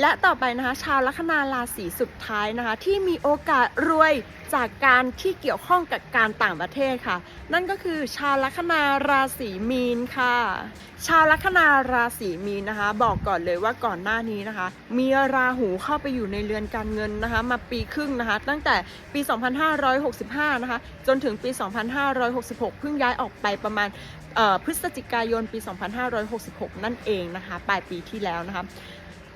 และต่อไปนะคะชาวลัคนาราศีสุดท้ายนะคะ ที่มีโอกาสรวยจากการที่เกี่ยวข้องกับการต่างประเทศค่ะ นั่นก็คือชาวลัคนาราศีมีนค่ะ ชาวลัคนาราศีมีนนะคะ บอกก่อนเลยว่าก่อนหน้านี้นะคะ มีราหูเข้าไปอยู่ในเรือนการเงินนะคะ มาปีครึ่งนะคะ ตั้งแต่ปี 2565 นะคะ จนถึงปี 2566 เพิ่งย้ายออกไปประมาณพฤศจิกายนปี 2566 นั่นเองนะคะ ปลายปีที่แล้วนะคะ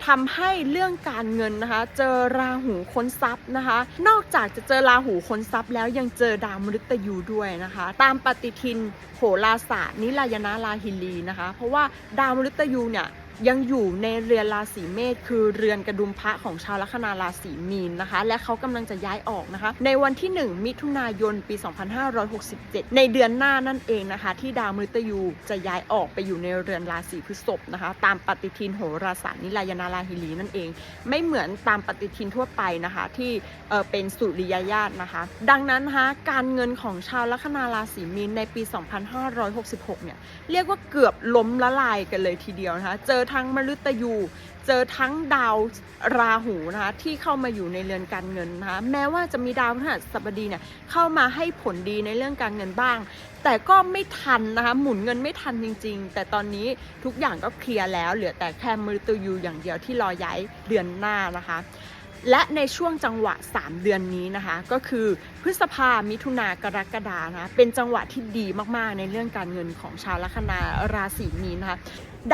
ทำให้เรื่องการเงินนะคะ เจอราหูค้นทรัพย์นะคะ นอกจากจะเจอราหูค้นทรัพย์แล้วยังเจอดาวมฤตยูด้วยนะคะ ตามปฏิทินโหราศาสตร์นิรายนาราหิลีนะคะ เพราะว่าดาวมฤตยูเนี่ย ยังอยู่ในเรือนราศีเมษคือเรือนกระดุมพระของชาวลัคนาราศีมีนนะคะ และเขากำลังจะย้ายออกนะคะ ในวันที่ 1 มิถุนายนปี 2567 ในเดือนหน้านั่นเองนะคะ ที่ดาวมฤตยูจะย้ายออกไปอยู่ในเรือนราศีพฤษภนะคะ ตามปฏิทินโหราศาสตร์นิลายนาราหิลีนั่นเอง ไม่เหมือนตามปฏิทินทั่วไปนะคะ ที่เเป็นสุริยญาตนะคะ ดังนั้นนะคะการเงินของชาวลัคนาราศีมีนในปี 2566 เนี่ยเรียกว่าเกือบล้มละลายกันเลยทีเดียวนะคะเจอทั้งมฤตยู เจอทั้งดาวราหูนะคะที่เข้ามาอยู่ในเรือนการเงินนะคะแม้ว่าจะมีดาวพฤหัสบดีเนี่ยเข้ามาให้ผลดีในเรื่องการเงินบ้าง แต่ก็ไม่ทันนะคะหมุนเงินไม่ทันจริง ๆ แต่ตอนนี้ทุกอย่างก็เคลียร์แล้ว เหลือแต่แค่มฤตยูอย่างเดียวที่รอย้ายเดือนหน้านะคะ และในช่วงจังหวะ 3 เดือนนี้นะคะ ก็คือพฤษภา มิถุนากรกฎานะเป็นจังหวะที่ดีมากๆ ในเรื่องการเงินของชาวลัคนาราศีมีนนะคะ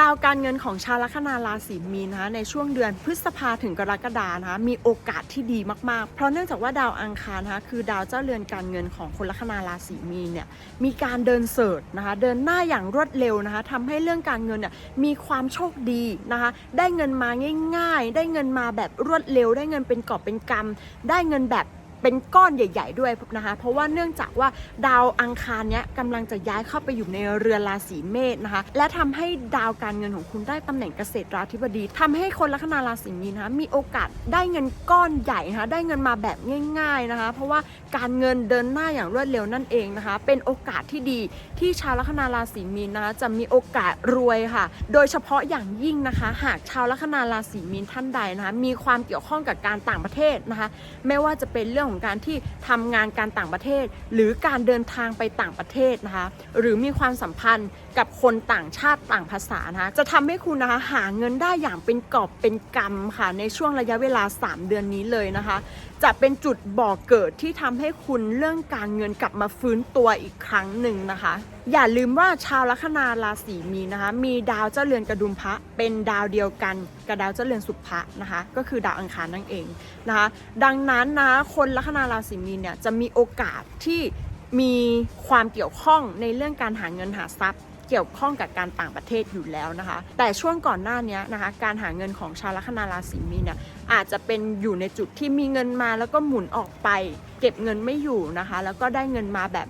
ดาวการเงินของชาวลัคนาราศีมีนนะคะในช่วงเดือนพฤษภาถึงกรกฎานะคะมีโอกาสที่ดีมากๆ เพราะเนื่องจากว่าดาวอังคารนะคะคือดาวเจ้าเรือนการเงินของคนลัคนาราศีมีนเนี่ยมีการเดินเสิร์ชนะคะเดินหน้าอย่างรวดเร็วนะคะทำให้เรื่องการเงินเนี่ยมีความโชคดีนะคะได้เงินมาง่าย ๆ ได้เงินมาแบบรวดเร็วได้เงินเป็นกอบเป็นกำได้เงินแบบ เป็นก้อนใหญ่ ๆ ด้วยนะคะเพราะว่าเนื่องจากว่าดาวอังคารเนี้ยกำลังจะย้ายเข้าไปอยู่ในเรือนราศีเมษนะคะ และทำให้ดาวการเงินของคุณได้ตำแหน่งเกษตรราธิบดีทำให้คนลัคนาราศีมีนนะคะมีโอกาสได้เงินก้อนใหญ่นะคะได้เงินมาแบบง่าย ๆนะคะ เพราะว่าการเงินเดินหน้าอย่างรวดเร็วนั่นเองนะคะ เป็นโอกาสที่ดีที่ชาวลัคนาราศีมีนนะคะจะมีโอกาสรวยค่ะ โดยเฉพาะอย่างยิ่งนะคะ หากชาวลัคนาราศีมีนท่านใดนะคะมีความเกี่ยวข้องกับการต่างประเทศนะคะ ไม่ว่าจะเป็นเรื่องของการที่ทำงานการต่างประเทศ หรือการเดินทางไปต่างประเทศนะคะหรือมีความสัมพันธ์กับคนต่างชาติต่างภาษานะคะจะทำให้คุณนะคะหาเงินได้อย่างเป็นกอบเป็นกำค่ะในช่วงระยะเวลา 3 เดือนนี้เลยนะคะ จะเป็นจุดบ่อกเกิดที่ทำให้คุณเรื่องการเงินกลับมาฟื้นตัวอีกครั้งหนึ่งนะคะ อย่าลืมว่าชาวลัคนาราศีมีนนะคะ มีดาวเจ้าเรือนกระดุมพระ เป็นดาวเดียวกันกับดาวเจ้าเรือนสุภะนะคะ ก็คือดาวอังคารนั่นเองนะคะ ดังนั้นนะคนลัคนาราศีมีนเนี่ยจะมีโอกาสที่มีความเกี่ยวข้องในเรื่องการหาเงินหาทรัพย์ เกี่ยวข้องกับการต่างประเทศอยู่แล้วนะคะ แต่ช่วงก่อนหน้านี้นะคะ การหาเงินของชาวลัคนาราศีมีนเนี่ยอาจจะเป็นอยู่ในจุดที่มีเงินมาแล้วก็หมุนออกไป เก็บเงินไม่อยู่นะคะ แล้วก็ได้เงินมาแบบ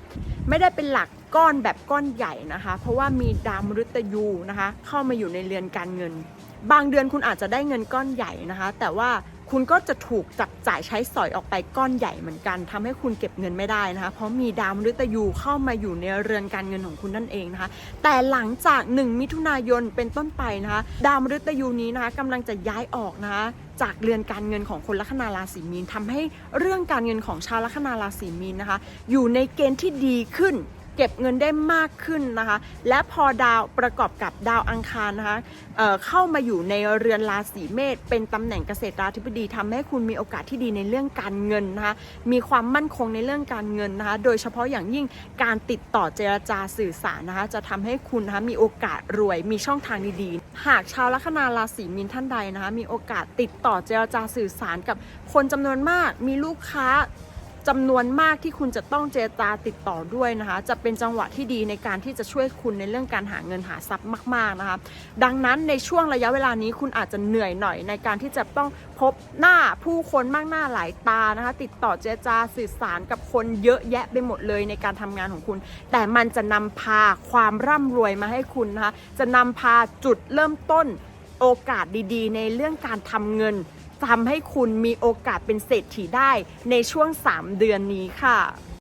ไม่ได้เป็นหลักก้อนแบบก้อนใหญ่นะคะ เพราะว่ามีดาวมฤตยูนะคะ เข้ามาอยู่ในเรือนการเงิน บางเดือนคุณอาจจะได้เงินก้อนใหญ่นะคะ แต่ว่า คุณก็จะถูกจับจ่ายใช้สอยออกไปก้อนใหญ่เหมือนกันทำให้คุณเก็บเงินไม่ได้นะคะ เพราะมีดาวมฤตยูเข้ามาอยู่ในเรือนการเงินของคุณนั่นเองนะคะ แต่หลังจาก 1 มิถุนายนเป็นต้นไปนะคะ ดาวมฤตยูนี้นะคะกำลังจะย้ายออกนะคะจากเรือนการเงินของคนลัคนาราศีมีนทำให้เรื่องการเงินของชาวลัคนาราศีมีนนะคะ อยู่ในเกณฑ์ที่ดีขึ้น เก็บเงินได้มากขึ้นนะคะ และพอดาวประกอบกับดาวอังคารนะคะเเข้ามาอยู่ในเรือนราศีเมษเป็นตำแหน่งเกษตราธิบดีทำให้คุณมีโอกาสที่ดีในเรื่องการเงินนะคะมีความมั่นคงในเรื่องการเงินนะคะโดยเฉพาะอย่างยิ่งการติดต่อเจรจาสื่อสารนะคะจะทำให้คุณนะคะมีโอกาสรวยมีช่องทางดีๆ หากชาวลัคนาราศีมีนท่านใดนะคะมีโอกาสติดต่อเจรจาสื่อสารกับคนจำนวนมากมีลูกค้า จำนวนมากที่คุณจะต้องเจรจาติดต่อด้วยนะคะ จะเป็นจังหวะที่ดีในการที่จะช่วยคุณในเรื่องการหาเงินหาทรัพย์มาก ๆนะคะ ดังนั้นในช่วงระยะเวลานี้คุณอาจจะเหนื่อยหน่อยในการที่จะต้องพบหน้าผู้คนมากหน้าหลายตานะคะ ติดต่อเจรจาสื่อสารกับคนเยอะแยะไปหมดเลยในการทำงานของคุณ แต่มันจะนำพาความร่ำรวยมาให้คุณนะคะ จะนำพาจุดเริ่มต้นโอกาสดีๆ ในเรื่องการทำเงิน ทำให้คุณมีโอกาสเป็นเศรษฐีได้ในช่วง 3 เดือนนี้ค่ะ